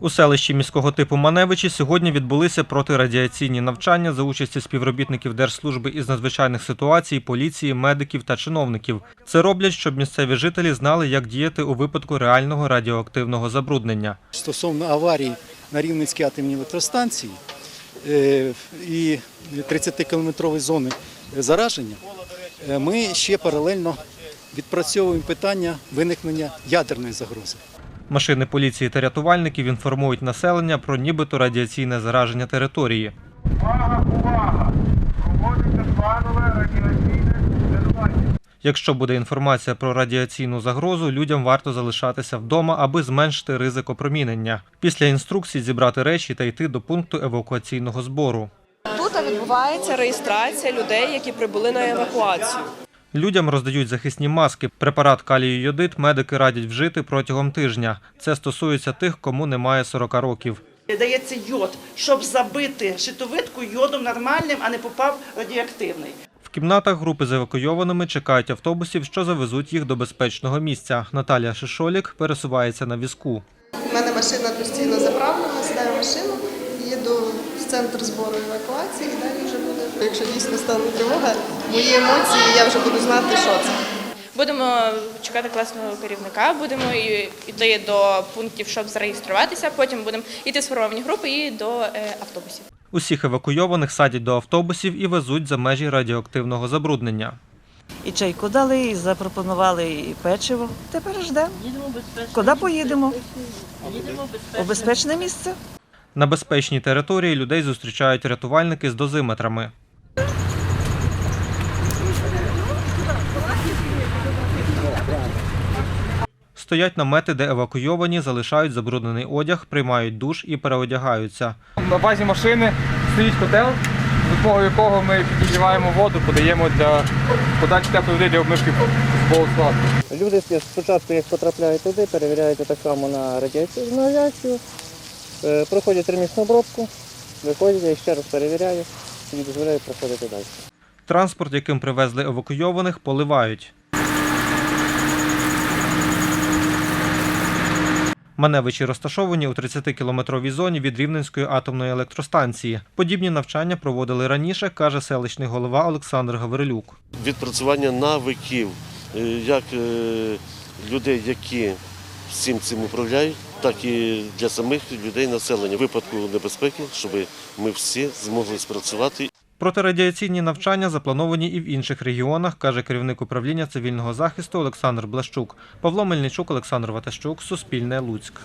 У селищі міського типу Маневичі сьогодні відбулися протирадіаційні навчання за участі співробітників Держслужби із надзвичайних ситуацій, поліції, медиків та чиновників. Це роблять, щоб місцеві жителі знали, як діяти у випадку реального радіоактивного забруднення. Стосовно аварії на Рівненській атомній електростанції е, і 30-кілометрової зони зараження, е, ми ще паралельно відпрацьовуємо питання виникнення ядерної загрози. Машини поліції та рятувальників інформують населення про нібито радіаційне зараження території. Увага, увага! Проводиться планове радіаційне тренування. Якщо буде інформація про радіаційну загрозу, людям варто залишатися вдома, аби зменшити ризик опромінення. Після інструкцій зібрати речі та йти до пункту евакуаційного збору. Тут відбувається реєстрація людей, які прибули на евакуацію. Людям роздають захисні маски. Препарат калію йодит медики радять вжити протягом тижня. Це стосується тих, кому немає 40 років. Дається йод, щоб забити щитовидку йодом нормальним, а не попав радіоактивний. В кімнатах групи з евакуйованими чекають автобусів, що завезуть їх до безпечного місця. Наталія Шишолік пересувається на візку. У мене машина постійно заправлена, сідаю машину, їду в центр збору евакуації і далі вже буде. Якщо дійсно стане тривога, мої емоції, я вже буду знати, що це. Будемо чекати класного керівника, будемо йти до пунктів, щоб зареєструватися. Потім будемо йти в сформовані групи і до е, автобусів. Усіх евакуйованих садять до автобусів і везуть за межі радіоактивного забруднення. І чайку дали, і запропонували і печиво. Тепер ждемо. Куди поїдемо? У безпечне місце. На безпечній території людей зустрічають рятувальники з дозиметрами. Стоять намети, де евакуйовані залишають забруднений одяг, приймають душ і переодягаються. На базі машини стоїть котел, за допомогою якого ми підігріваємо воду, подаємо для подачі теплої води для обмивки зболу. Люди спочатку, як потрапляють туди, перевіряють так само на радіаційну авіацію, проходять термічну обробку, виходять, я їх ще раз перевіряю і дозволяю проходити далі. Транспорт, яким привезли евакуйованих, поливають. Маневичі розташовані у 30-кілометровій зоні від Рівненської атомної електростанції. Подібні навчання проводили раніше, каже селищний голова Олександр Гаврилюк. відпрацювання навиків е, як е, людей, які всім цим управляють, так і для самих людей населення. Випадку небезпеки, щоб ми всі змогли спрацювати Протирадіаційні навчання заплановані і в інших регіонах, каже керівник управління цивільного захисту Олександр Блащук. Павло Мельничук, Олександр Ватащук, Суспільне Луцьк.